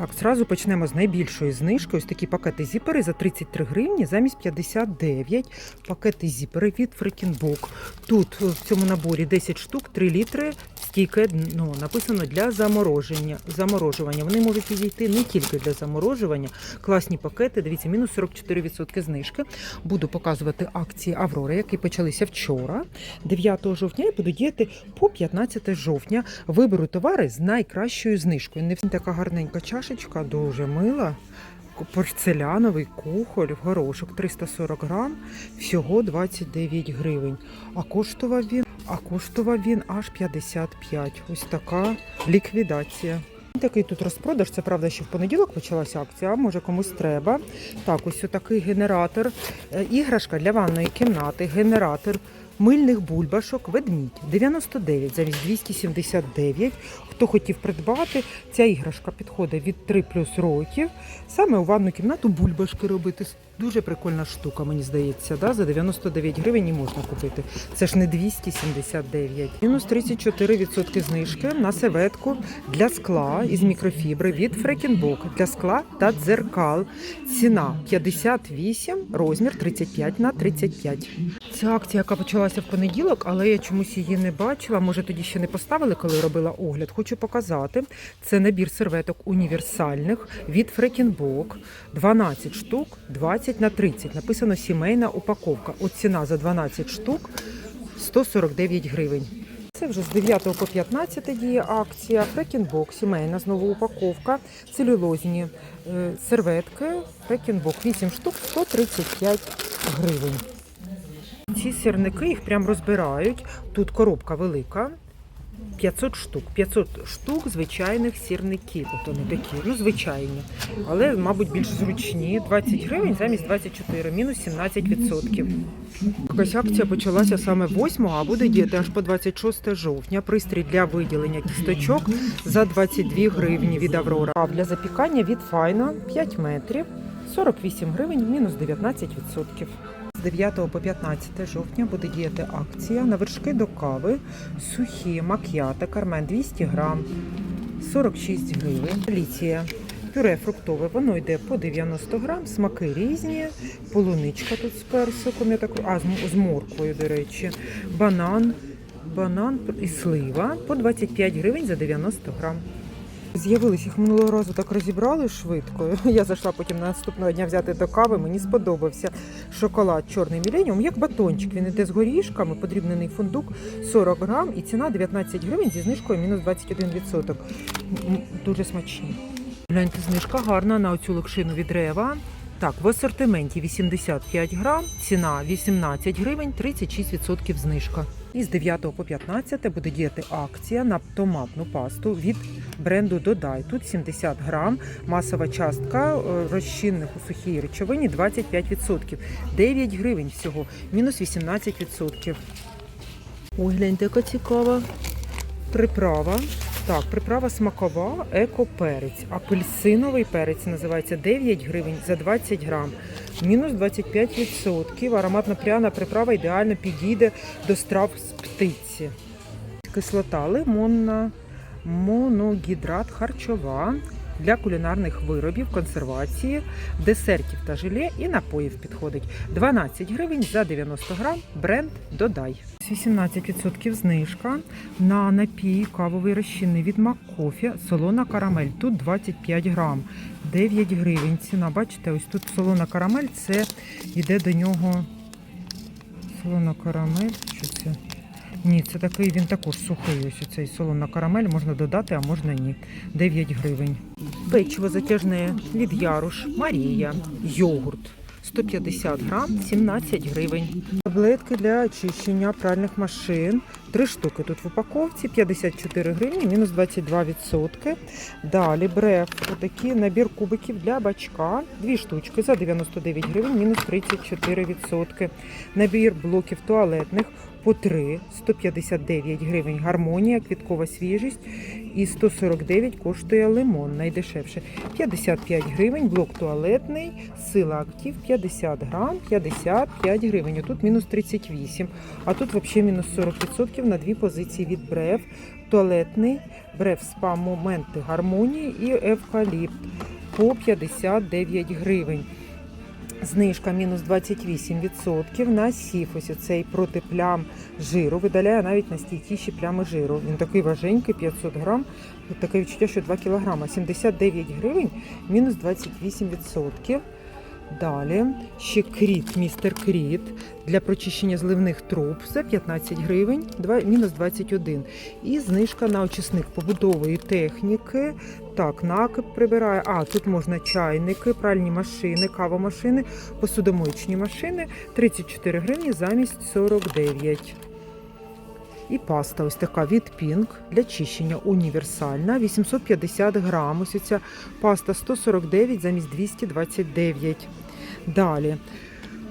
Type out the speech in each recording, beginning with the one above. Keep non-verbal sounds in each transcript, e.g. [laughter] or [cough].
Так, зразу почнемо з найбільшої знижки. Ось такі пакети зіпери за 33 гривні замість 59. Пакети зіпери від Freaking Тут е, в цьому наборі 10 штук, 3 літри. Стійке дно написано для замороження. заморожування. Вони можуть підійти не тільки для заморожування. Класні пакети. Дивіться, мінус 44% знижки. Буду показувати акції Аврори, які почалися вчора, 9 жовтня, і буду діяти по 15 жовтня. Виберу товари з найкращою знижкою. Не така гарненька чашечка, дуже мила. Порцеляновий кухоль, горошок 340 грам, всього 29 гривень. А коштував він, а коштував він аж 55. Ось така ліквідація. Такий тут розпродаж, це правда, що в понеділок почалася акція, може комусь треба. Так, ось такий генератор, е, іграшка для ванної кімнати, генератор мильних бульбашок, ведмідь 99 замість 279. Хто хотів придбати, ця іграшка підходить від 3 плюс років. Саме у ванну кімнату бульбашки робити. Дуже прикольна штука, мені здається. Да? За 99 гривень і можна купити. Це ж не 279. Мінус 34% знижки на серветку для скла із мікрофібри від Фрекінбок для скла та дзеркал. Ціна 58, розмір 35 на 35. Ця акція, яка почалася в понеділок, але я чомусь її не бачила. Може, тоді ще не поставили, коли робила огляд. Хочу показати. Це набір серветок універсальних від Фрекінбок. 12 штук, 20 на 30. Написано сімейна упаковка. От ціна за 12 штук 149 гривень. Це вже з 9 по 15 діє акція. Фрекінбок, сімейна знову упаковка, целюлозні е, серветки. Фрекінбок 8 штук 135 гривень. Ці сірники їх прям розбирають. Тут коробка велика. 500 штук. 500 штук звичайних сірників. От вони такі, ну звичайні. Але, мабуть, більш зручні. 20 гривень замість 24, мінус 17%. Якась акція почалася саме 8, а буде діяти аж по 26 жовтня. Пристрій для виділення кісточок за 22 гривні від Аврора. А для запікання від Файна 5 метрів, 48 гривень, мінус 19%. З 9 по 15 жовтня буде діяти акція на вершки до кави, сухі, мак'ята, кармен 200 грам, 46 гривень. Ліція. Пюре фруктове, воно йде по 90 грам, смаки різні, полуничка тут з персиком, я так, а з, морквою, до речі, банан, банан і слива по 25 гривень за 90 грам. З'явились їх минулого разу так розібрали швидко. [laughs] Я зайшла потім наступного дня взяти до кави. Мені сподобався шоколад чорний міленіум, як батончик. Він іде з горішками, подрібнений фундук 40 грам і ціна 19 гривень зі знижкою мінус 21%. М, Дуже смачні. Гляньте, знижка гарна на оцю локшину від Рева. Так, в асортименті 85 грам, ціна 18 гривень, 36% знижка. І з 9 по 15 буде діяти акція на томатну пасту від бренду Додай. Тут 70 грам, масова частка е, розчинних у сухій речовині 25%. 9 гривень всього, мінус 18%. Ой, гляньте, яка цікава приправа. Так, приправа смакова, еко-перець. Апельсиновий перець називається 9 гривень за 20 грам. Мінус 25%. Ароматно пряна приправа ідеально підійде до страв з птиці. Кислота лимонна, моногідрат харчова для кулінарних виробів, консервації, десертів та желе і напоїв підходить. 12 гривень за 90 грам. Бренд Додай. 18% знижка на напій кавовий розчинний від Маккофі, солона карамель. Тут 25 грам, 9 гривень. Ціна, бачите, ось тут солона карамель, це йде до нього солона карамель. Що це? Ні, це такий, він також сухий. Ось цей солона карамель можна додати, а можна ні. 9 гривень. Печиво затяжне від Яруш, Марія, йогурт. 150 грам, 17 гривень. Таблетки для очищення пральних машин. Три штуки тут в упаковці, 54 гривні, мінус 22%. Далі бреф, отакий набір кубиків для бачка. Дві штучки за 99 гривень, мінус 34%. Набір блоків туалетних по 3, 159 гривень гармонія, квіткова свіжість і 149 коштує лимон, найдешевше. 55 гривень, блок туалетний, сила актив 50 грам, 55 гривень. Тут мінус 38, а тут взагалі мінус 40% на дві позиції від бреф. туалетний, брев спа моменти гармонії і евкаліпт по 59 гривень. Знижка мінус 28% на сіфосі. Цей проти плям жиру видаляє навіть найстійкіші плями жиру. Він такий важенький, 500 грам. Таке відчуття, що 2 кілограма. 79 гривень, мінус 28%. Далі ще кріт, містер кріт для прочищення зливних труб за 15 гривень, мінус 21. І знижка на очисник побудової техніки. Так, накип прибирає. А, тут можна чайники, пральні машини, кавомашини, посудомоєчні машини 34 гривні замість 49. І паста ось така від Pink для чищення універсальна. 850 грам. Ось ця паста 149 замість 229. Далі.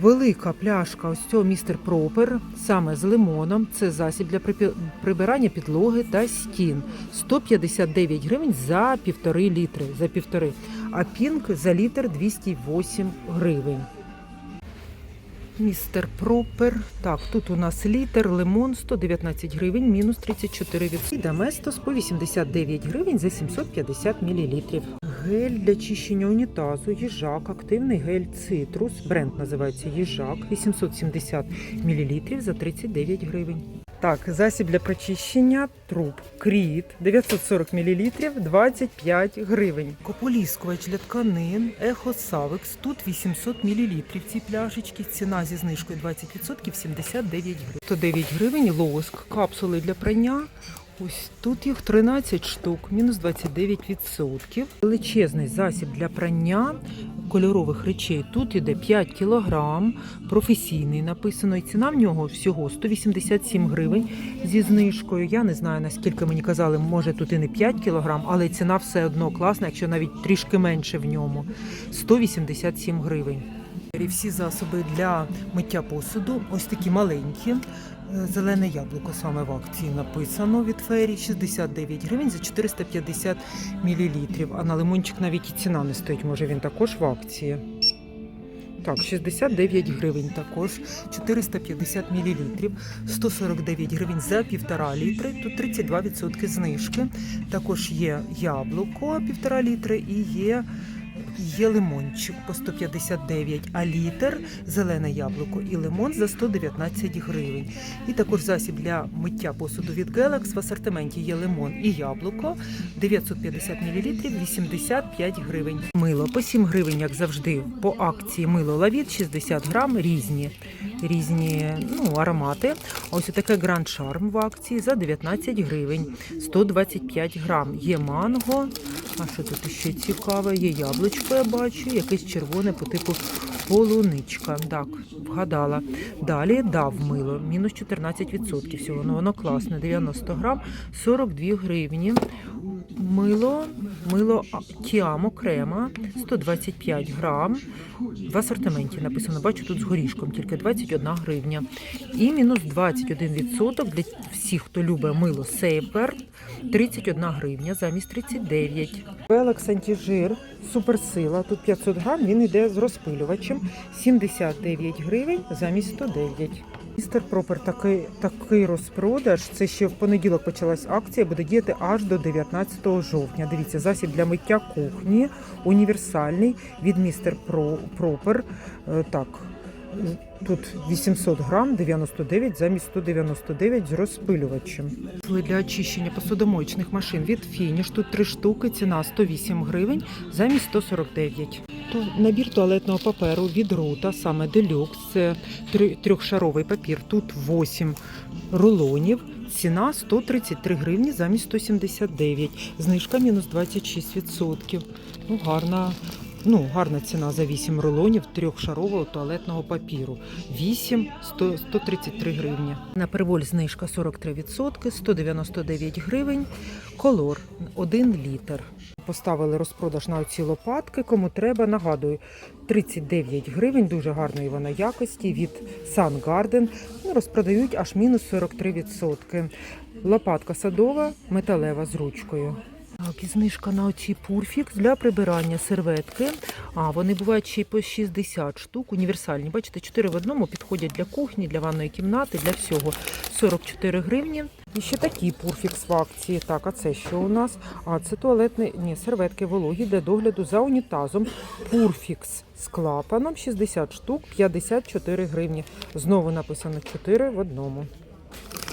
Велика пляшка ось цього містер Пропер, саме з лимоном. Це засіб для прибирання підлоги та стін. 159 гривень за півтори літри. За півтори. А пінк за літр 208 гривень. Містер Пропер. Так, тут у нас літр, лимон 119 гривень, мінус 34 І Даместос по 89 гривень за 750 мл. Гель для чищення унітазу, їжак, активний гель цитрус. Бренд називається їжак, 870 мл за 39 гривень. Так, засіб для прочищення труб Кріт 940 мл 25 гривень. Кополіскувач для тканин Ехо Савекс тут 800 мл. Ці пляшечки ціна зі знижкою 20% 79 гривень. 109 гривень лоск, капсули для прання. Ось тут їх 13 штук, мінус 29%. Величезний засіб для прання кольорових речей. Тут іде 5 кілограм, професійний написано. І ціна в нього всього 187 гривень зі знижкою. Я не знаю, наскільки мені казали, може тут і не 5 кілограм, але ціна все одно класна, якщо навіть трішки менше в ньому. 187 гривень. Всі засоби для миття посуду, ось такі маленькі. Е, Зелене яблуко саме в акції написано від фері 69 гривень за 450 мл. А на лимончик навіть і ціна не стоїть, може він також в акції. Так, 69 гривень також, 450 мл, 149 гривень за півтора літри, тут 32% знижки. Також є яблуко півтора літри і є, є лимончик по 159, а літр зелене яблуко і лимон за 119 гривень. І також засіб для миття посуду від Гелекс в асортименті є лимон і яблуко 950 мл 85 гривень. Мило по 7 гривень, як завжди, по акції мило лавіт 60 грам, різні, різні ну, аромати. Ось таке Гранд Шарм в акції за 19 гривень, 125 грам. Є манго, а що тут ще цікаве? Є яблучко, я бачу, якесь червоне по типу полуничка. Так, вгадала. Далі дав мило, мінус 14% всього. Ну воно класне, 90 грам, 42 гривні. Мило, мило Тіамо крема 125 грам. В асортименті написано, бачу тут з горішком, тільки 21 гривня. І мінус 21% для всіх, хто любить мило Safeguard, 31 гривня замість 39. Велекс антижир, суперсила, тут 500 грам, він йде з розпилювачем, 79 гривень замість 109. Містер Пропер такий, такий розпродаж. Це ще в понеділок почалась акція, буде діяти аж до 19 жовтня. Дивіться, засіб для миття кухні, універсальний від містер Про, Пропер. Е, Так, тут 800 грам, 99 замість 199 з розпилювачем. Для очищення посудомоєчних машин від Фініш. Тут три штуки, ціна 108 гривень замість 149. То набір туалетного паперу від Рута, саме делюкс, це трьохшаровий папір. Тут 8 рулонів. Ціна 133 гривні замість 179. Знижка мінус 26%. Ну, гарна, ну, гарна ціна за 8 рулонів трьохшарового туалетного папіру. 8 100, 133 гривні. На приволь знижка 43%, 199 гривень. Колор 1 літр. Поставили розпродаж на оці лопатки. Кому треба, нагадую, 39 гривень, дуже гарної вона якості від Sun Garden. Ну, розпродають аж мінус 43%. Лопатка садова, металева з ручкою. Так, і знижка на оці пурфікс для прибирання серветки. А вони бувають ще й по 60 штук. Універсальні. Бачите, 4 в одному підходять для кухні, для ванної кімнати, для всього. 44 гривні. І ще такі пурфікс в акції. Так, а це що у нас? А це туалетні ні, серветки вологі для догляду за унітазом. Пурфікс з клапаном 60 штук, 54 гривні. Знову написано 4 в одному.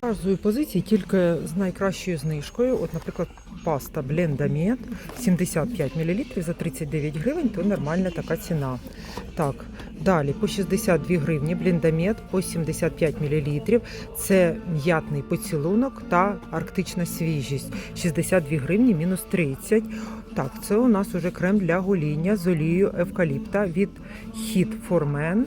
Показую позиції тільки з найкращою знижкою. От, наприклад, паста Blendamed 75 мл за 39 гривень, то нормальна така ціна. Так, далі по 62 гривні Blendamed по 75 мл. Це м'ятний поцілунок та арктична свіжість. 62 гривні мінус 30. Так, це у нас уже крем для гоління з олією евкаліпта від Hit for Men.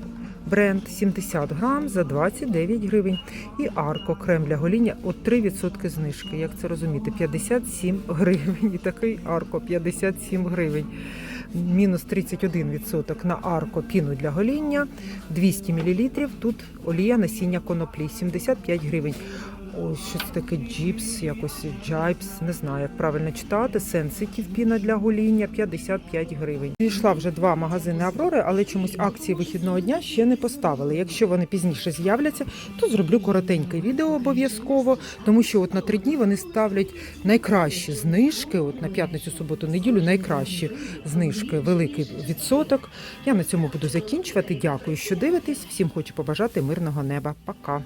Бренд 70 грам за 29 гривень. І Арко крем для гоління от 3% знижки. Як це розуміти? 57 гривень. І такий Арко 57 гривень. Мінус 31% на Арко піну для гоління 200 мл. Тут олія насіння коноплі 75 гривень. Ось щось таке джіпс, якось джайпс, не знаю, як правильно читати. Сенситів піна для гоління 55 гривень. Пішла вже два магазини Аврори, але чомусь акції вихідного дня ще не поставили. Якщо вони пізніше з'являться, то зроблю коротеньке відео обов'язково, тому що от на три дні вони ставлять найкращі знижки. От на п'ятницю, суботу, неділю найкращі знижки, великий відсоток. Я на цьому буду закінчувати. Дякую, що дивитесь. Всім хочу побажати мирного неба. Пока.